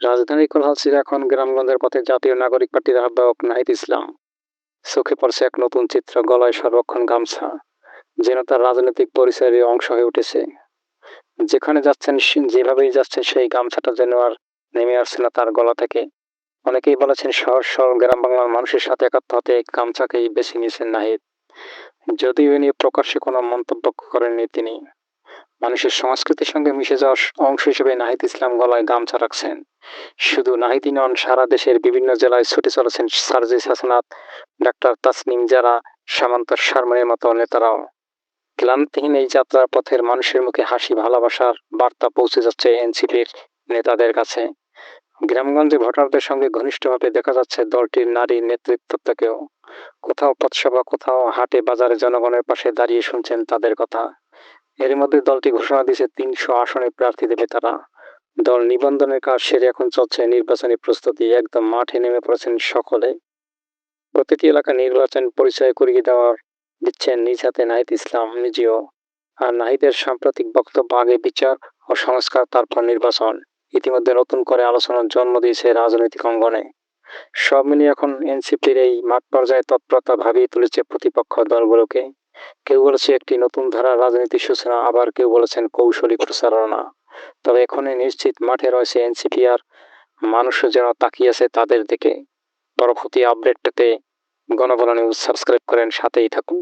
রাজধানীর কোলাহল এখন গ্রামগঞ্জের পথে জাতীয় নাগরিক পার্টির আহ্বায়ক নাহিদ ইসলাম। চোখে পড়ছে এক নতুন চিত্র, গলায় সর্বক্ষণ গামছা, যেন তার রাজনৈতিক পরিচয়ের অংশ হয়ে উঠেছে। যেখানে যাচ্ছেন যেভাবেই যাচ্ছেন, সেই গামছাটা যেন আর নেমে আসছে না তার গলা থেকে। অনেকেই বলেছেন, শহর সরল গ্রাম বাংলার মানুষের সাথে একাত্ম হতে গামছাকেই বেছে নিয়েছেন নাহিদ। যদিও এ নিয়ে প্রকাশ্যে কোনো মন্তব্য করেননি তিনি। মানুষের সংস্কৃতির সঙ্গে মিশে যাওয়ার অংশ হিসেবে নাহিদ ইসলাম গলায় গামছা রাখছেন। শুধু নাহিদি নন, সারা দেশের বিভিন্ন জেলায় ছুটে চলেছেন সার্জিস হাসানাত, ডাক্তার তাসনিম যারা সামান্ত শারমানের মতো নেতারাও। ক্লান্তিহীন এই যাত্রার পথের মানুষের মুখে হাসি, ভালোবাসার বার্তা পৌঁছে যাচ্ছে এনসিপির নেতাদের কাছে। গ্রামগঞ্জে ভোটারদের সঙ্গে ঘনিষ্ঠভাবে দেখা যাচ্ছে দলটির নারী নেতৃত্বকেও কোথাও পথসভা, কোথাও হাটে বাজারে জনগণের পাশে দাঁড়িয়ে শুনছেন তাদের কথা। এর মধ্যে দলটি ঘোষণা দিয়েছে, তিনশো আসনে প্রার্থী দেবে তারা। দল নিবন্ধনের কাজ সেরে এখন চলছে নির্বাচনী প্রস্তুতি। একদম মাঠে নেমে পড়েছেন সকলে। প্রতিটি এলাকা নির্বাচন পরিচয় করিয়ে দেওয়ার দিচ্ছেন নিজ হাতে নাহিদ ইসলাম নিজেও। আর নাহিদের সাম্প্রতিক বক্তব্য আগে বিচার ও সংস্কার, তারপর নির্বাচন। ইতিমধ্যে নতুন করে আলোচনার জন্ম দিয়েছে রাজনৈতিক অঙ্গনে। সব মিলিয়ে এখন এনসিপির এই মাঠ পর্যায়ে তৎপরতা ভাবিয়ে তুলেছে প্রতিপক্ষ দলগুলোকে। কেউ বলেছে একটি নতুন ধারা রাজনীতির সূচনা আবার কেউ বলেছেন কৌশলী প্রচারণা। তবে এখনই নিশ্চিত মাঠে রয়েছে এনসিপি আর মানুষও যেন তাকিয়েছে তাদের দিকে। পরবর্তী আপডেট পেতে নিউজ সাবস্ক্রাইব করেন, সাথেই থাকুন।